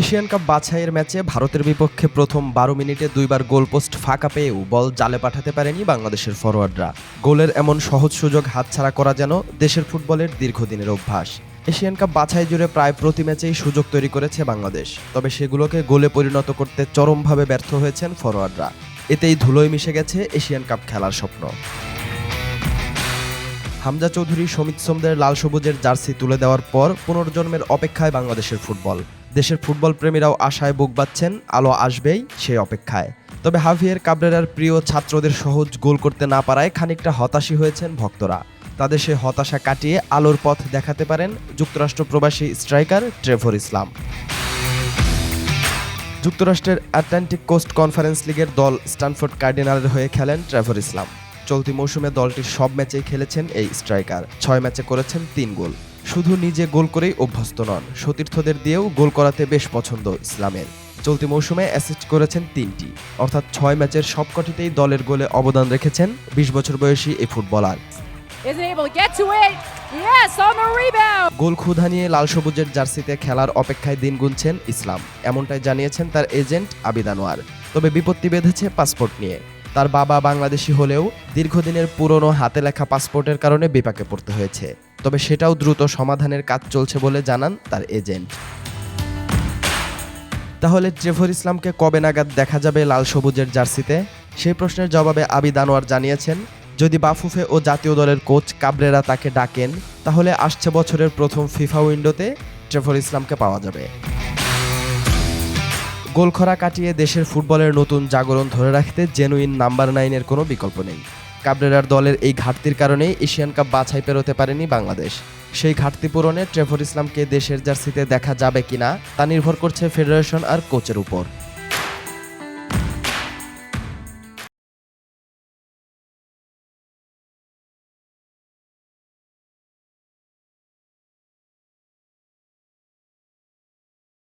Asian cup বাছাইয়ের ম্যাচে ভারতের বিপক্ষে প্রথম বারো মিনিটে দুইবার গোলপোস্ট ফাঁকা পেয়েও বল জালে পাঠাতে পারেনি বাংলাদেশের ফরোয়ার্ডরা। গোলের এমন সহজ সুযোগ হাতছাড়া করা যেন দেশের ফুটবলের দীর্ঘদিনের অভ্যাস। এশিয়ান কাপ বাছাই জুড়ে প্রায় প্রতি ম্যাচেই সুযোগ তৈরি করেছে বাংলাদেশ। তবে সেগুলোকে গোলে পরিণত করতে চরমভাবে ব্যর্থ হয়েছেন ফরোয়ার্ডরা। এতেই ধুলোয় মিশে গেছে এশিয়ান কাপ খেলার স্বপ্ন। হামজা চৌধুরী, সমিত সোমদের লাল সবুজের জার্সি তুলে দেওয়ার পর পুনর্জন্মের অপেক্ষায় বাংলাদেশের ফুটবল। দেশের ফুটবল প্রেমীরাও আশায় বুক বাচ্ছেন আলো আসবেই সেই অপেক্ষায়। তবে হাভিয়ের কাবরেরার প্রিয় ছাত্রদের সহজ গোল করতে না পারায় খানিকটা হতাশী হয়েছেন ভক্তরা। তাদের সে হতাশা কাটিয়ে আলোর পথ দেখাতে পারেন যুক্তরাষ্ট্র প্রবাসী স্ট্রাইকার ট্রেভর ইসলাম। যুক্তরাষ্ট্রের আটলান্টিক কোস্ট কনফারেন্স লিগের দল স্টানফোর্ড কার্ডিনালের হয়ে খেলেন ট্রেভর ইসলাম। চলতি মৌসুমে দলটির সব ম্যাচেই খেলেছেন এই স্ট্রাইকার। ছয় ম্যাচে করেছেন তিন গোল। শুধু নিজে গোল করেই অভ্যস্ত নন সতীর্থদের দিয়েও গোল করাতে বেশ পছন্দ ইসলামের। চলতি মৌসুমে অ্যাসিস্ট করেছেন তিনটি। অর্থাৎ ছয় ম্যাচের সবকটিতেই দলের গোলে অবদান রেখেছেন বিশ বছর বয়সী এই ফুটবলার. গোল ক্ষুধা নিয়ে লাল সবুজের জার্সিতে খেলার অপেক্ষায় দিন গুনছেন ইসলাম। এমনটাই জানিয়েছেন তার এজেন্ট আবিদ আনোয়ার। তবে বিপত্তি বেঁধেছে পাসপোর্ট নিয়ে। তার বাবা বাংলাদেশি হলেও দীর্ঘদিনের পুরনো হাতে লেখা পাসপোর্টের কারণে বিপাকে পড়তে হয়েছে। তবে সেটাও দ্রুত সমাধানের কাজ চলছে বলে জানান তার এজেন্ট। তাহলে ট্রেভর ইসলামকে কবে নাগাদ দেখা যাবে লাল সবুজের জার্সিতে? সেই প্রশ্নের জবাবে আবিদ আনোয়ার জানিয়েছেন, যদি বাফুফে ও জাতীয় দলের কোচ কাবরেরা তাকে ডাকেন, তাহলে আসছে বছরের প্রথম ফিফা উইন্ডোতে ট্রেভর ইসলামকে পাওয়া যাবে। গোলখরা কাটিয়ে দেশের ফুটবলের নতুন জাগরণ ধরে রাখতে জেনুইন নাম্বার নাইনের কোনো বিকল্প নেই। কাবরেরার দলের এই ঘাটতির কারণেই এশিয়ান কাপ বাছাই পেরোতে পারেনি বাংলাদেশ। সেই ঘাটতি পূরণে ট্রেভর ইসলামকে দেশের জার্সিতে দেখা যাবে কিনা তা নির্ভর করছে ফেডারেশন আর কোচের উপর।